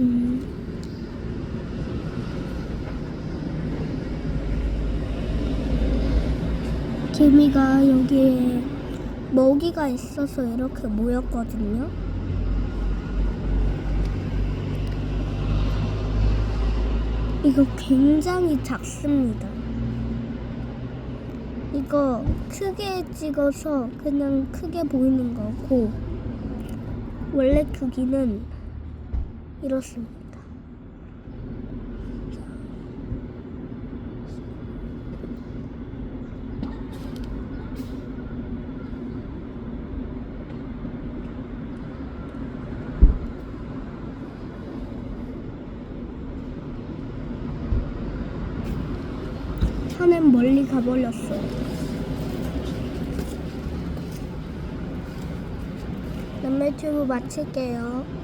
음. 개미가 여기에 먹이가 있어서 이렇게 모였거든요. 이거 굉장히 작습니다. 이거 크게 찍어서 그냥 크게 보이는 거고 원래 크기는 이렇습니다. 차는 멀리 가버렸어요. 남매튜브 마칠게요.